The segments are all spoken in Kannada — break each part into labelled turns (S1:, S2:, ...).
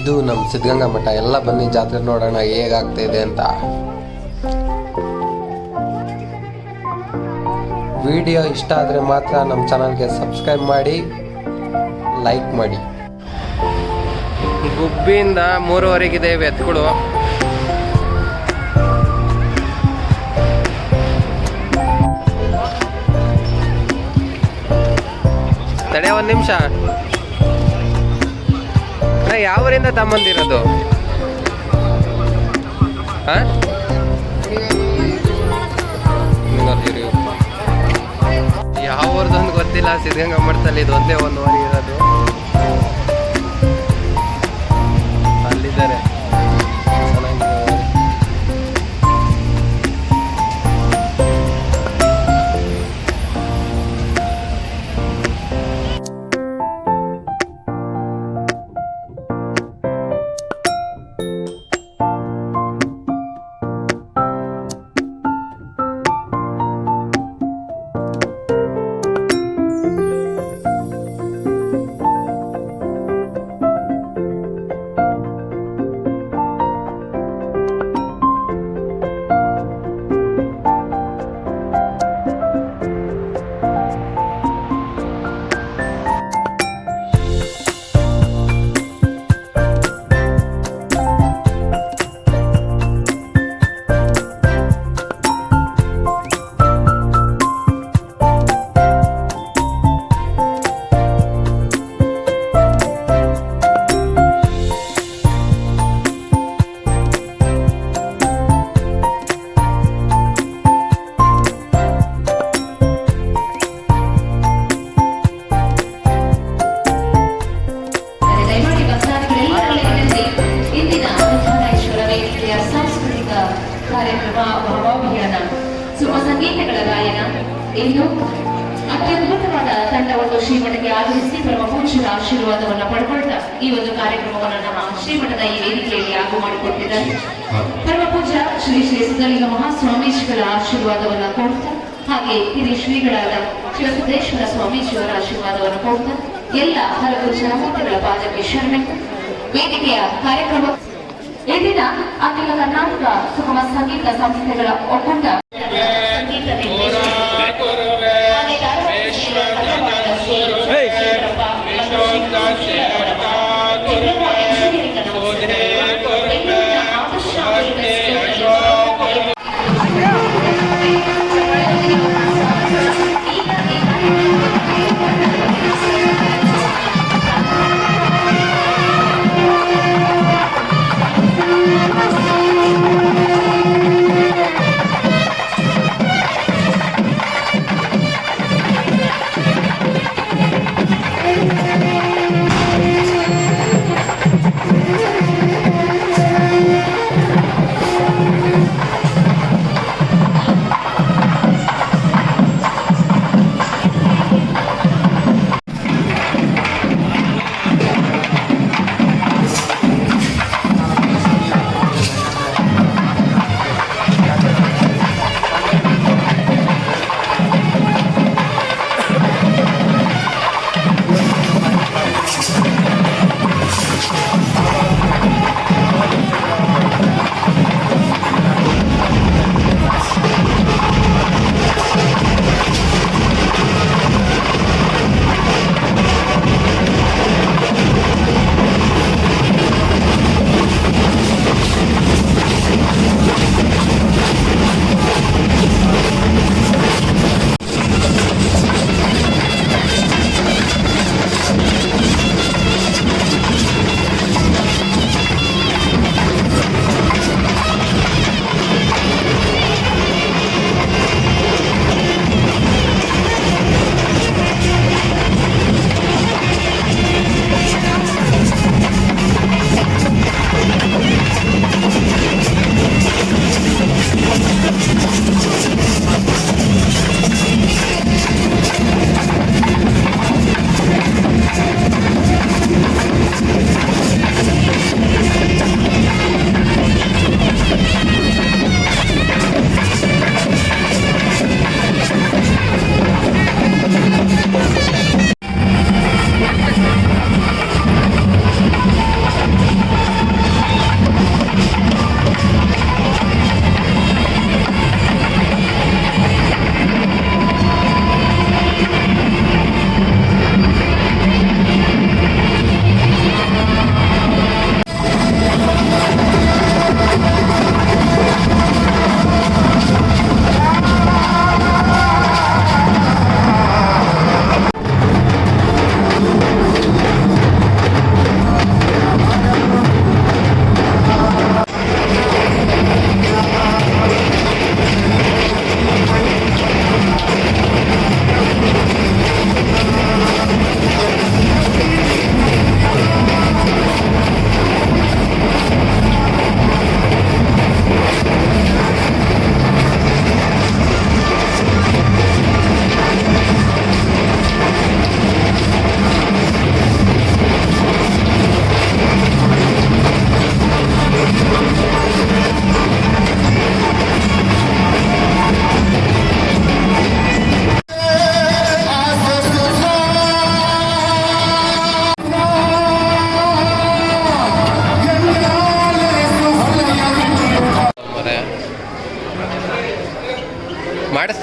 S1: ಇದು ನಮ್ಮ ಸಿದ್ಧಗಂಗಾ ಮಠ. ಎಲ್ಲ ಬನ್ನಿ, ಜಾತ್ರೆ ನೋಡೋಣ ಹೇಗಾಗ್ತಾ ಇದೆ ಅಂತ. ವಿಡಿಯೋ ಇಷ್ಟ ಆದರೆ ಮಾತ್ರ ನಮ್ಮ ಚಾನಲ್ಗೆ ಸಬ್ಸ್ಕ್ರೈಬ್ ಮಾಡಿ, ಲೈಕ್ ಮಾಡಿ. ಗುಬ್ಬಿಯಿಂದ ಮೂರುವರೆಗಿದೆ ಎತ್ಗಳು ತಡೆ ಒಂದು ನಿಮಿಷ. ಅಣ್ಣ ಯಾವ ಊರಿಂದ ತಮ್ಮಂದಿರೋದು? ಹಾ? ಯಾವ ಊರ್ದೊಂದು ಗೊತ್ತಿಲ್ಲ, ಸಿದ್ಧಗಂಗಾ ಮಠದಲ್ಲಿ ಇದು ಒಂದೇ ಒಂದು ಊರಿ ಇರೋದು.
S2: ಇಂದು ಅತ್ಯದ್ಭುತವಾದ ತಂಡವನ್ನು ಶ್ರೀಮಠಕ್ಕೆ ಆಗಮಿಸಿ ಪರಮ ಪೂಜ್ಯರ ಆಶೀರ್ವಾದವನ್ನು ಪಡ್ಕೊಳ್ತಾ ಈ ಒಂದು ಕಾರ್ಯಕ್ರಮವನ್ನು ನಮ್ಮ ಶ್ರೀಮಠದ ಈ ವೇದಿಕೆಯಲ್ಲಿ ಆಗು ಮಾಡಿಕೊಟ್ಟಿದ್ದಾರೆ. ಪರಮ ಪೂಜ್ಯ ಶ್ರೀ ಶ್ರೀ ಸಿದ್ಧಲಿಂಗ ಮಹಾಸ್ವಾಮೀಜಿಗಳ ಆಶೀರ್ವಾದವನ್ನು ಕೊಡ್ತಾ, ಹಾಗೆ ಇಲ್ಲಿ ಶ್ರೀಗಳಾದ ಶಿವಸಿದ್ದೇಶ್ವರ ಸ್ವಾಮೀಜಿಯವರ ಆಶೀರ್ವಾದವನ್ನು ಕೊಡ್ತಾ, ಎಲ್ಲ ಹಲವು ಜನಮೂರ್ತಿಗಳ ಪಾದಕ್ಕೆ ಶರಣೆ. ವೇದಿಕೆಯ ಕಾರ್ಯಕ್ರಮ ಇಂದಿನ ಅಖಿಲ ಕರ್ನಾಟಕ ಸುಗಮ ಸಂಗೀತ ಸಂಸ್ಥೆಗಳ ಒಕ್ಕೂಟ.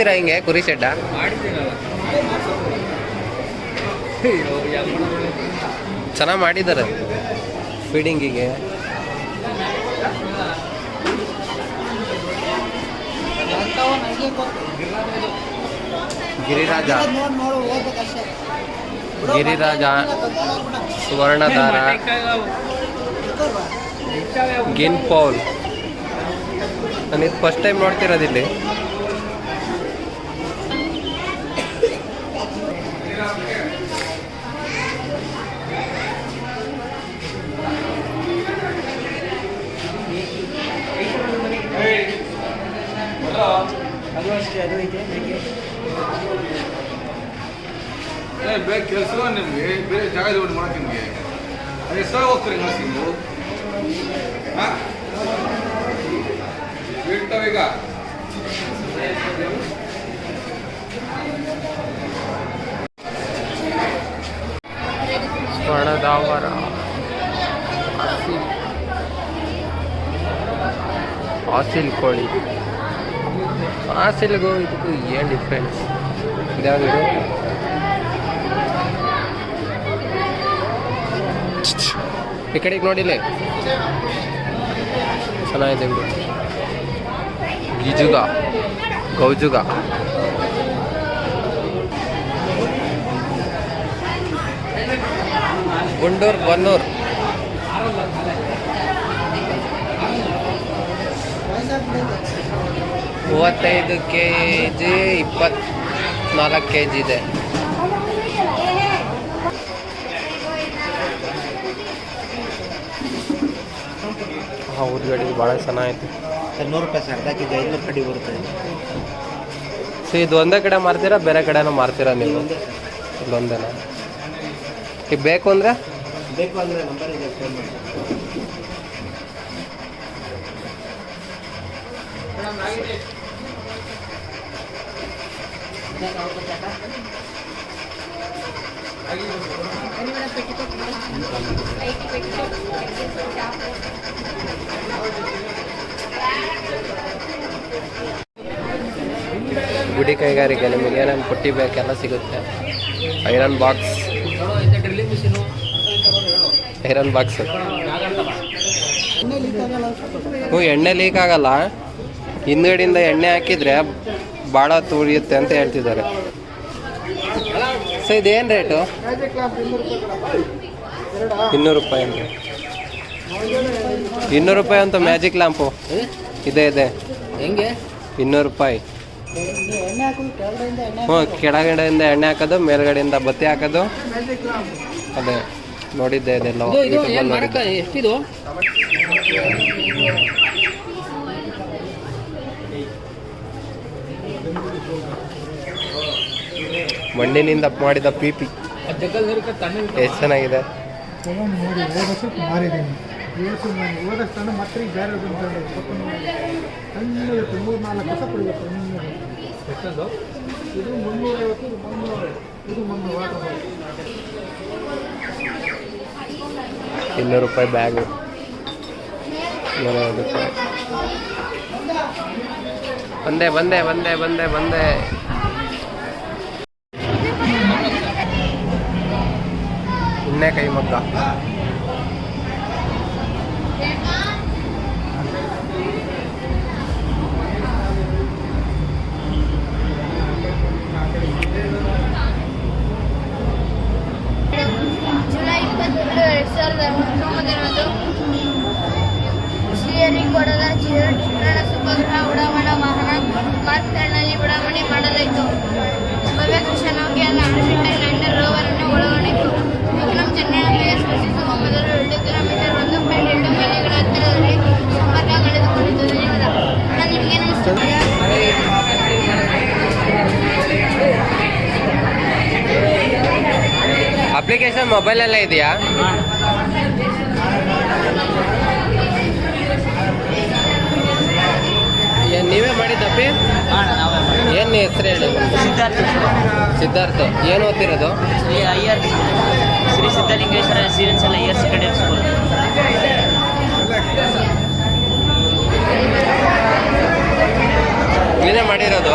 S1: ಮಾಡಿಸ್ತೀರಾ ಹಿಂಗೆ ಕುರಿ ಶೆಡ್ಡ? ಚೆನ್ನಾಗಿ ಮಾಡಿದ್ದಾರೆ. ಫೀಡಿಂಗಿಗೆ ಗಿರಿರಾಜ. ಗಿರಿರಾಜ ಸುವರ್ಣಧಾರ ಗಿನ್ ಪೌಲ್ ನಾನು ಇದು ಫಸ್ಟ್ ಟೈಮ್ ನೋಡ್ತಿರೋದಿಲ್ಲಿ
S3: ಅದು ಅಷ್ಟೇ ಅದು
S4: ಏ ಬೇರೆ ಕೆಲಸ ನಿಮಗೆ ಬೇರೆ ಜಾಗ ನೋಡಿ ಮಾಡಕ್ಕೆ ನಿಮಗೆ. ಅದೇ ಸಹ ಹೋಗ್ತೀರಿ ನರ್ಸಿ ನೀವು ಹಾಂ? ಈಗ
S1: ಆಸಿಲ್. ಆಸಿಲ್ ಕೋಳಿ. ಆಸಿಲ್ಗೂ ಇದಕ್ಕೂ ಏನು ಡಿಫ್ರೆನ್ಸ್ ಇದ್ಯಾವುದು ಈ ಕಡೆಗೆ ನೋಡಿಲ್ಲ ಚೆನ್ನಾಗಿದೆ ಬಿಡು. ಗಿಜುಗ ಗೌಜುಗ. ಗುಂಡೂರ್ ಬನ್ನೂರ್. ಮೂವತ್ತೈದು ಕೆ ಜಿ ಇಪ್ಪತ್ನಾಲ್ಕು ಕೆ ಜಿ ಇದೆ ಹೌದು ಗಡಿ ಭಾಳ ಚೆನ್ನಾಗಿತ್ತು
S3: ಸರ್ ನೂರು ರೂಪಾಯಿ ಸರ್ ಅರ್ಧ ಕೆ ಜಿ ಐನೂರು ಕಡಿ ಬರುತ್ತೆ.
S1: ಸೊ ಇದು ಒಂದೇ ಕಡೆ ಮಾರ್ತೀರಾ ಬೇರೆ ಕಡೆನೂ ಮಾರ್ತೀರಾ ನೀವು? ಇಲ್ಲೊಂದೇನ ಈಗ ಬೇಕು ಅಂದರೆ?
S3: ಬೇಕು ಅಂದರೆ ನಂಬರ್ ಇದೆ ಫೋನ್ ಮಾಡಿ.
S1: ಗುಡಿ ಕೈಗಾರಿಕೆ, ನಿಮಗೆ ಏನೇನು ಪುಟ್ಟಿ ಬೇಕೆಲ್ಲ ಸಿಗುತ್ತೆ. Iron box. Iron box. ಹ್ಞೂ ಎಣ್ಣೆ ಲೀಕ್ ಆಗಲ್ಲ. ಹಿಂದ್ಗಡೆಯಿಂದ ಎಣ್ಣೆ ಹಾಕಿದ್ರೆ ಭಾಳ ತುಳಿಯುತ್ತೆ ಅಂತ ಹೇಳ್ತಿದ್ದಾರೆ. ಸೊ ಇದೇನು ರೇಟು? ಇನ್ನೂರು ರೂಪಾಯಿ ಅಂತ ಇನ್ನೂರು ರೂಪಾಯಿ ಅಂತ ಮ್ಯಾಜಿಕ್ ಲ್ಯಾಂಪು. ಇದೆ ಇದೆ.
S3: ಹೆಂಗೆ?
S1: ಇನ್ನೂರು ರೂಪಾಯಿ. ಹ್ಞೂ ಕೆಳಗಡೆಯಿಂದ ಎಣ್ಣೆ ಹಾಕೋದು ಮೇಲ್ಗಡೆಯಿಂದ ಬತ್ತಿ ಹಾಕೋದು. ಅದೇ ನೋಡಿದ್ದೆ ಇದೆಲ್ಲ ಯೂಟ್ಯೂಬಲ್ಲಿ ನೋಡಿದ್ದೆ
S3: ಎಷ್ಟಿದು
S1: ಮಣ್ಣಿನಿಂದ ಮಾಡಿದ ಪೀಪಿ ಎಷ್ಟು ಚೆನ್ನಾಗಿದೆ.
S5: ತಗೊಂಡು ನೋಡಿ ಹೋದ ಮಾರಿದ್ದೀನಿ. ಈ ನಾನು ಹೋದಷ್ಟು ಮತ್ತೆ ಬೇರೆ ಬಂದು ಸಣ್ಣದಿತ್ತು ಮೂರು ನಾಲ್ಕು ವರ್ಷ ಕೊಡಬೇಕು ಎಷ್ಟೊಂದು? ಇದು ಮುನ್ನೂರೈವತ್ತು ಇದು ಮುನ್ನೂರ ಇದು ಮುನ್ನೂರು ವಾಟರ್
S1: ಇನ್ನೂರು ರೂಪಾಯಿ ಬ್ಯಾಗು. ರೂಪಾಯಿ. ಬಂದೆ ಬಂದೆ ಬಂದೆ ಬಂದೆ ಬಂದೆ. ಇನ್ನೇ ಕೈ ಮಗ್ಗ ಅಪ್ಲಿಕೇಶನ್ ಮೊಬೈಲಲ್ಲೇ ಇದೆಯಾ? ಏನು ನೀವೇ ಮಾಡಿದ್ದಪ್ಪಿ ಏನು ಹೆಸರು ಹೇಳಿ?
S6: ಸಿದ್ಧಾರ್ಥ.
S1: ಸಿದ್ಧಾರ್ಥ ಏನು ಓದ್ತಿರೋದು?
S6: Higher Shri Siddhalingeshwara residential higher secondary school
S1: ನೀನೇ ಮಾಡಿರೋದು?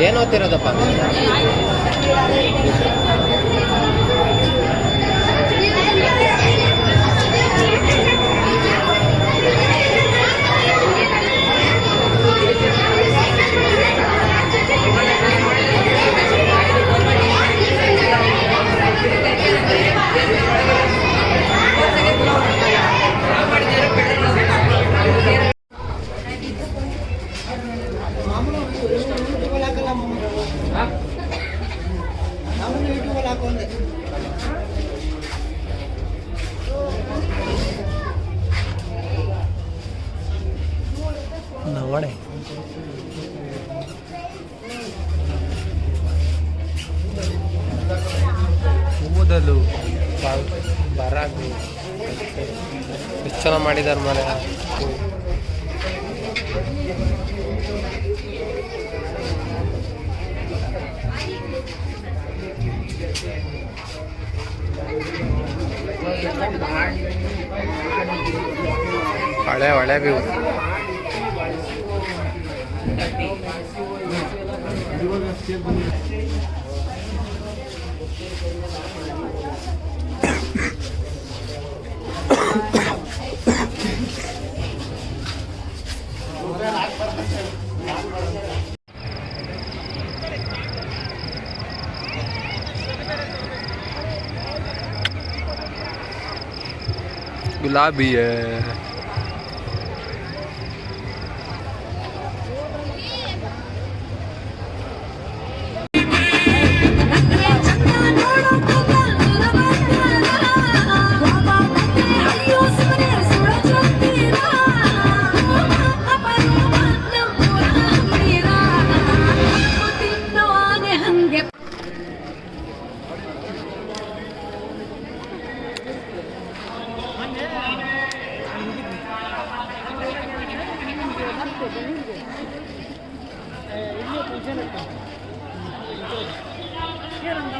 S1: ಏನೋತಿರೋದಪ್ಪ ಮೊದಲು ಬರಾಗಿ ಎಷ್ಟು ಚೆನ್ನಾಗಿ ಮಾಡಿದ್ದಾರೆ ಮನೆ. ಹಳೆ ಹಳೆ ಬೀವು गुलाबी है
S5: Diyan